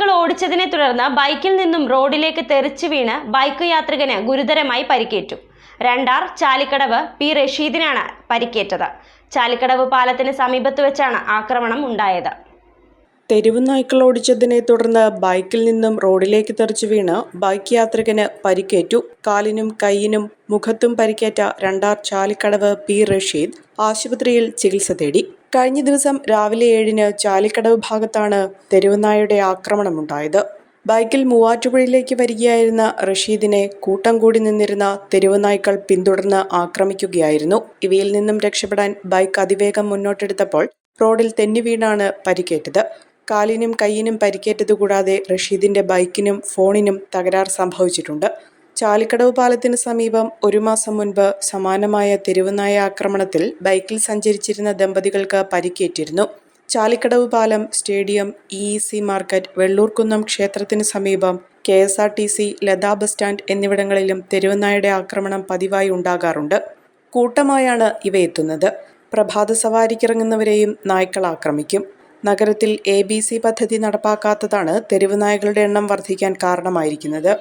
നായ്ക്കൾ ഓടിച്ചതിനെ തുടർന്ന് ബൈക്കിൽ നിന്നും റോഡിലേക്ക് തെറിച്ചു വീണ് ബൈക്ക് യാത്രികന് ഗുരുതരമായി പരിക്കേറ്റു. രണ്ടാർ ചാലിക്കടവ് പി റഷീദിനാണ് പരിക്കേറ്റത്. ചാലിക്കടവ് പാലത്തിന് സമീപത്ത് വെച്ചാണ് ആക്രമണം ഉണ്ടായത്. തെരുവ് നായ്ക്കൾ ഓടിച്ചതിനെ തുടർന്ന് ബൈക്കിൽ നിന്നും റോഡിലേക്ക് തെറിച്ചു വീണ് ബൈക്ക് യാത്രികന് പരിക്കേറ്റു. കാലിനും കൈയിനും മുഖത്തും പരിക്കേറ്റ രണ്ടാർ ചാലിക്കടവ് പി റഷീദ് ആശുപത്രിയിൽ ചികിത്സ തേടി. കഴിഞ്ഞ ദിവസം രാവിലെ ഏഴിന് ചാലിക്കടവ് ഭാഗത്താണ് തെരുവുനായയുടെ ആക്രമണമുണ്ടായത്. ബൈക്കിൽ മൂവാറ്റുപുഴയിലേക്ക് വരികയായിരുന്ന റഷീദിനെ കൂട്ടം കൂടി നിന്നിരുന്ന തെരുവുനായ്ക്കൾ പിന്തുടർന്ന് ആക്രമിക്കുകയായിരുന്നു. ഇവയിൽ നിന്നും രക്ഷപ്പെടാൻ ബൈക്ക് അതിവേഗം മുന്നോട്ടെടുത്തപ്പോൾ റോഡിൽ തെന്നി വീണാണ് പരിക്കേറ്റത്. കാലിനും കൈയിനും പരിക്കേറ്റത് കൂടാതെ റഷീദിന്റെ ബൈക്കിനും ഫോണിനും തകരാർ സംഭവിച്ചിട്ടുണ്ട്. ചാലിക്കടവ് പാലത്തിന് സമീപം ഒരു മാസം മുൻപ് സമാനമായ തെരുവുനായ ആക്രമണത്തിൽ ബൈക്കിൽ സഞ്ചരിച്ചിരുന്ന ദമ്പതികൾക്ക് പരിക്കേറ്റിരുന്നു. ചാലിക്കടവ് പാലം stadium E C market Vellurkunnam ക്ഷേത്രത്തിന് സമീപം K S R T C Latha bus stand എന്നിവിടങ്ങളിലും തെരുവുനായുടെ ആക്രമണം പതിവായി ഉണ്ടാകാറുണ്ട്. കൂട്ടമായാണ് ഇവയെത്തുന്നത്. പ്രഭാത സവാരിക്കിറങ്ങുന്നവരെയും നായ്ക്കൾ ആക്രമിക്കും. നഗരത്തിൽ എ ബി സി പദ്ധതി നടപ്പാക്കാത്തതാണ് തെരുവുനായകളുടെ എണ്ണം വർദ്ധിക്കാൻ കാരണമായിരിക്കുന്നത്